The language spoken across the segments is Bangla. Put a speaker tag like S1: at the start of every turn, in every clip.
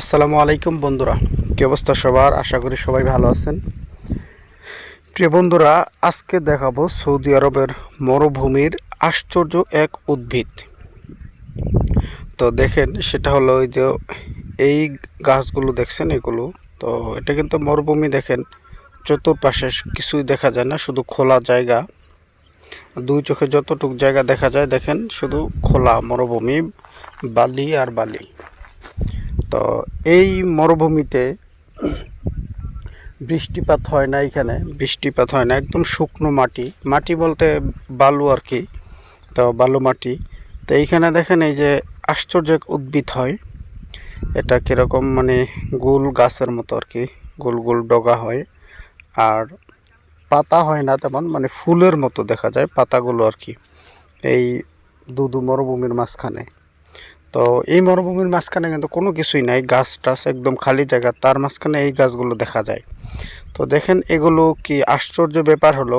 S1: আসসালামু আলাইকুম বন্ধুরা। কি অবস্থা সবার? আশা করি সবাই ভালো আছেন। প্রিয় বন্ধুরা, আজকে দেখাবো সৌদি আরবের মরুভূমির আশ্চর্য এক উদ্ভিদ। তো দেখেন, সেটা হলো ওই যে এই গাছগুলো দেখছেন এগুলো? তো এটা কিন্তু মরুভূমি দেখেন, চতুর্পাশে কিছুই দেখা যায় না, শুধু খোলা জায়গা। দুই চোখে যতটুকু জায়গা দেখা যায়, দেখেন শুধু খোলা মরুভূমি, বালি আর বালি। তো এই মরুভূমিতে বৃষ্টিপাত হয় না এখানে, বৃষ্টিপাত হয় না, একদম শুকনো মাটি। মাটি বলতে বালু আর কি, তো বালু মাটি। তো এইখানে দেখেন এই যে আশ্চর্য এক উদ্ভিদ হয়। এটা কীরকম মানে গোল গাছের মতো আর কি, গোল গোল ডগা হয়। আর পাতা হয় না তেমন মানে ফুলের মতো দেখা যায়, পাতাগুলো আর কি, এই দুদু মরুভূমির মাঝখানে। তো এই মরুভূমির মাঝখানে কিন্তু কোনো কিছুই নাই, গাছ টাছ একদম খালি জায়গা, তার মাঝখানে এই গাছগুলো দেখা যায়। তো দেখেন এগুলো কি আশ্চর্য ব্যাপার হলো,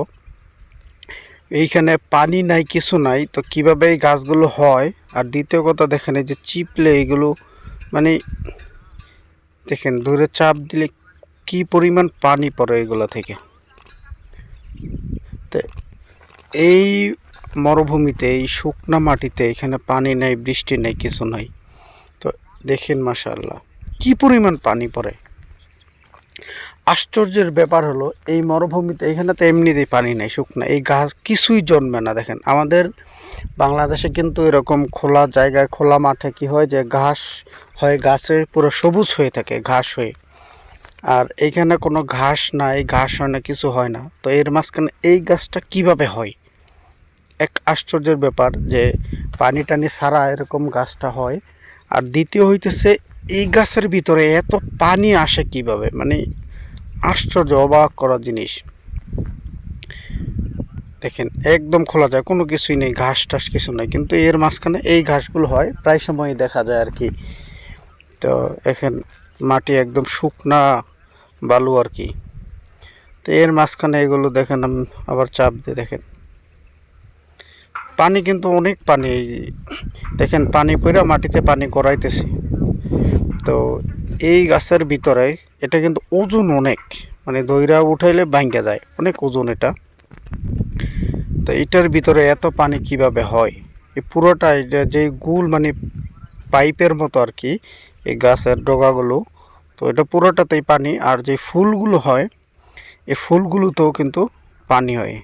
S1: এইখানে পানি নাই, কিছু নাই, তো কীভাবে এই গাছগুলো হয়? আর দ্বিতীয় কথা দেখেন, এই যে চিপলে এগুলো মানে দেখেন ধরে চাপ দিলে কি পরিমাণ পানি পড়ে এগুলো থেকে। তো এই মরুভূমিতে, এই শুকনা মাটিতে এখানে পানি নেই, বৃষ্টি নেই, কিছু নাই। তো দেখেন মাশাল্লাহ কি পরিমাণ পানি পড়ে। আশ্চর্যের ব্যাপার হলো, এই মরুভূমিতে এখানে তো এমনিতেই পানি নেই, শুকনা। এই গাছ কিছুই জন্মে না, দেখেন। আমাদের বাংলাদেশে কিন্তু এরকম খোলা জায়গায়, খোলা মাঠে কি হয় যে, ঘাস হয়, গাছে পুরো সবুজ হয়ে থাকে, ঘাস হয়ে। আর এইখানে কোনো ঘাস নাই, ঘাস হয় না, কিছু হয় না। তো এর মাঝখানে এই গাছটা কীভাবে হয়? এক আশ্চর্যের ব্যাপার যে পানি টানি ছাড়া এরকম গাছটা হয়। আর দ্বিতীয় হইতেছে, এই গাছের ভিতরে এত পানি আসে কীভাবে? মানে আশ্চর্য, অবাক করা জিনিস। দেখেন, একদম খোলা যায়, কোনো কিছুই নেই, ঘাস টাস কিছু নেই। কিন্তু এর মাঝখানে এই ঘাসগুলো হয়, প্রায় সময়ই দেখা যায় আর কি। তো এখন মাটি একদম শুকনা বালু আর কি। তো এর মাঝখানে এগুলো দেখেন আবার চাপ দিয়ে দেখেন। পানি কিন্তু অনেক পানি দেখেন পানি পড়ে মাটিতে পানি গড়াইতেছে। তো এই গাছের ভিতরে এটা কিন্তু ওজন অনেক মানে দইরা উঠাইলে ভাঙ্গা যায়, অনেক ওজন এটা। তো এটার ভিতরে এত পানি কীভাবে হয়? এই পুরোটা এটা যে গুল মানে পাইপের মতো আর কি, এই গাছের ডগাগুলো, তো এটা পুরোটাতেই পানি। আর যে ফুলগুলো হয়, এই ফুলগুলোতেও কিন্তু পানি হয়।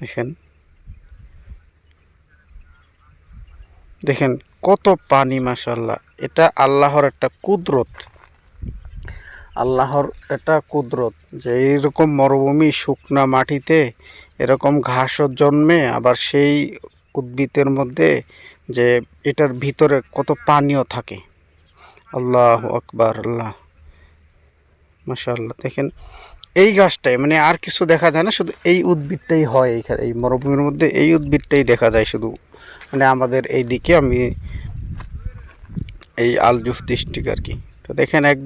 S1: দেখেন। দেখেন কত পানি মাশাল্লাহ এটা আল্লাহর একটা কুদরত। আল্লাহর এটা কুদরত যে এইরকম মরুভূমি শুকনা মাটিতে এরকম ঘাসও জন্মে, আবার সেই উদ্ভিদের মধ্যে যে এটার ভিতরে কত পানিও থাকে। আল্লাহ আকবার, আল্লাহ। মাশাল্লাহ দেখেন এই গাছটাই মানে আর কিছু দেখা যায় না, শুধু এই উদ্ভিদটাই হয় এইখানে, এই মরুভূমির মধ্যে এই উদ্ভিদটাই দেখা যায় শুধু। মানে আমাদের এই দিকে আমি এই আলজুফ ডিস্ট্রিক্ট আর কি। তো দেখেন এক